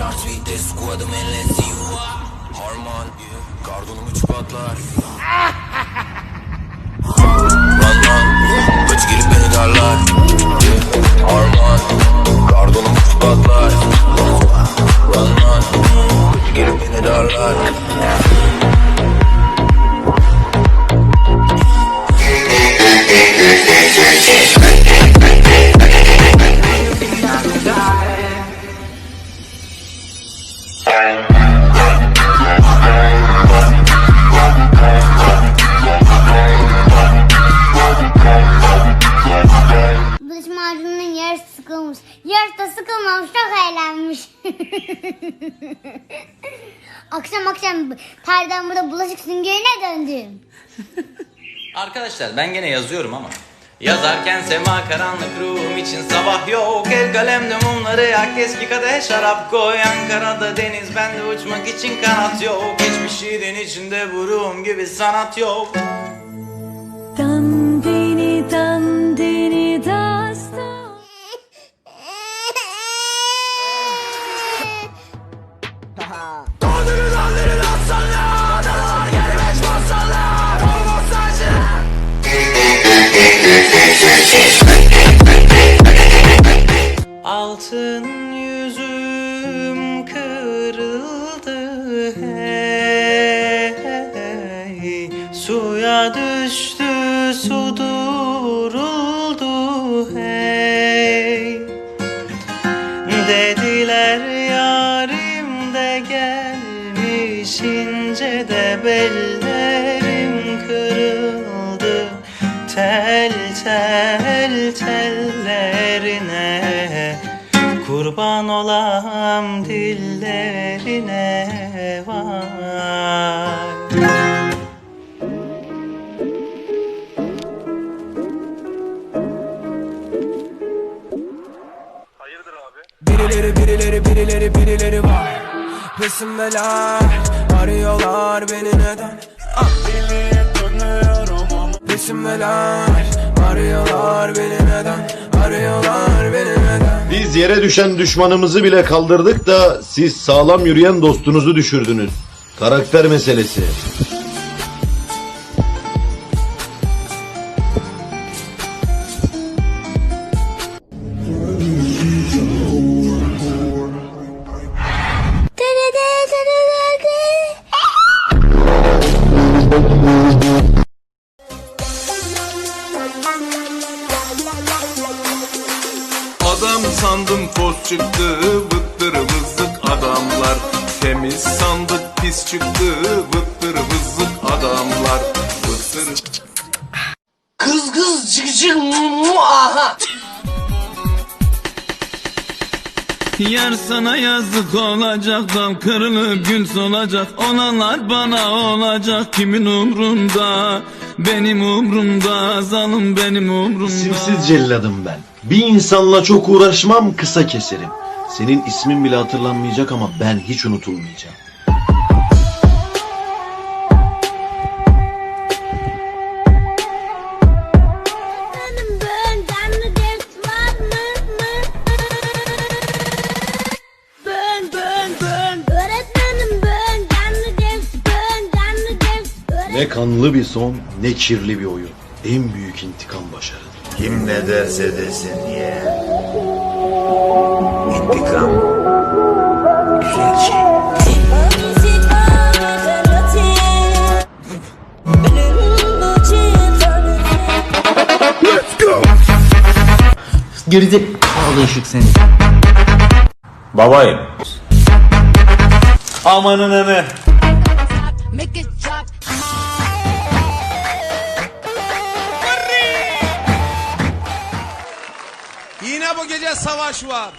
heartbeat de squad'ım enle see you Harman Kardonum üç patlar. Run run. Kaç gelip beni darlar akşam akşam terden burada bulaşık süngerine döndüm. Arkadaşlar ben gene yazıyorum ama. Yazarken sema karanlık ruhum için sabah yok. El kalemde mumları yak. Eski kadeh şarap koy Ankara'da deniz. Bende uçmak için kanat yok. Hiçbir şeyden içinde burum gibi sanat yok. Dandini Altın yüzüm kırıldı hey. Suya düştü su duruldu hey Tel tel tellerine Kurban olam dillerine vay. Birileri birileri birileri birileri var. Peşimdeler Arıyorlar beni neden? Ah. Peşimdeler Arıyorlar beni neden Arıyorlar beni neden Biz yere düşen düşmanımızı bile kaldırdık da siz sağlam yürüyen dostunuzu düşürdünüz. Karakter meselesi. Sandım toz çıktı vıttır vızlık adamlar. Temiz sandık pis çıktı vıttır vızlık adamlar. Vıttır Kız kız çık çık aha. Yar sana yazık olacak Dal kırılıp gün solacak. Olanlar bana olacak Kimin umrunda Benim umrumda Zalım benim umrumda Simsiz celladım ben. Bir insanla çok uğraşmam kısa keserim. Senin ismin bile hatırlanmayacak ama ben hiç unutulmayacağım. Ne kanlı bir son ne kirli bir oyun. En büyük intikam başarıdır. Kim ne derse desin ye. İntikam Güzel şey Gerizekalı ışık seni. Babayım. Amanın eme Yine bu gece savaş var.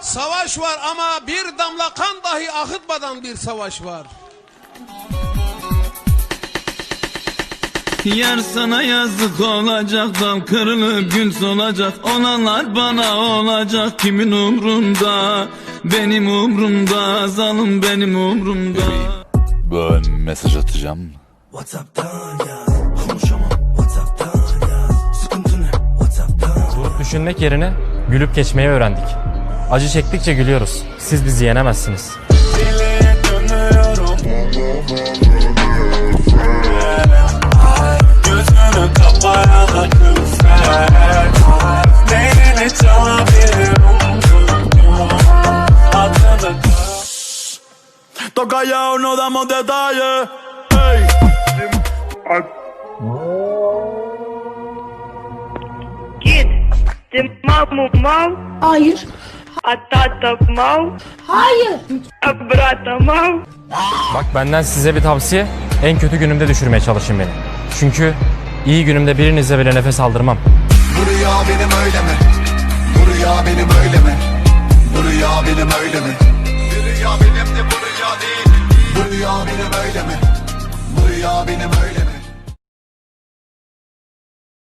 Savaş var ama bir damla kan dahi akıtmadan bir savaş var. Yar sana yazık olacak Dal kırılıp gün solacak. Olanlar bana olacak Kimin umrunda? Benim umrumda Zalım benim umrumda. Ben mesaj atacağım. Durup düşünmek yerine gülüp geçmeyi öğrendik. Acı çektikçe gülüyoruz. Siz bizi yenemezsiniz. Toca ya o no damos detalles hey. маму мал? Hayır. А тата мал? Hayır. А брата мал? Bak benden size bir tavsiye. En kötü günümde düşürmeye çalışın beni. Çünkü iyi günümde birinize bile nefes aldırmam. Bu rüya benim öyle mi? Bu rüya benim öyle mi? Bu rüya benim öyle mi? Bir rüya benim de bu rüya değil Bu rüya benim öyle mi? Bu rüya benim öyle mi?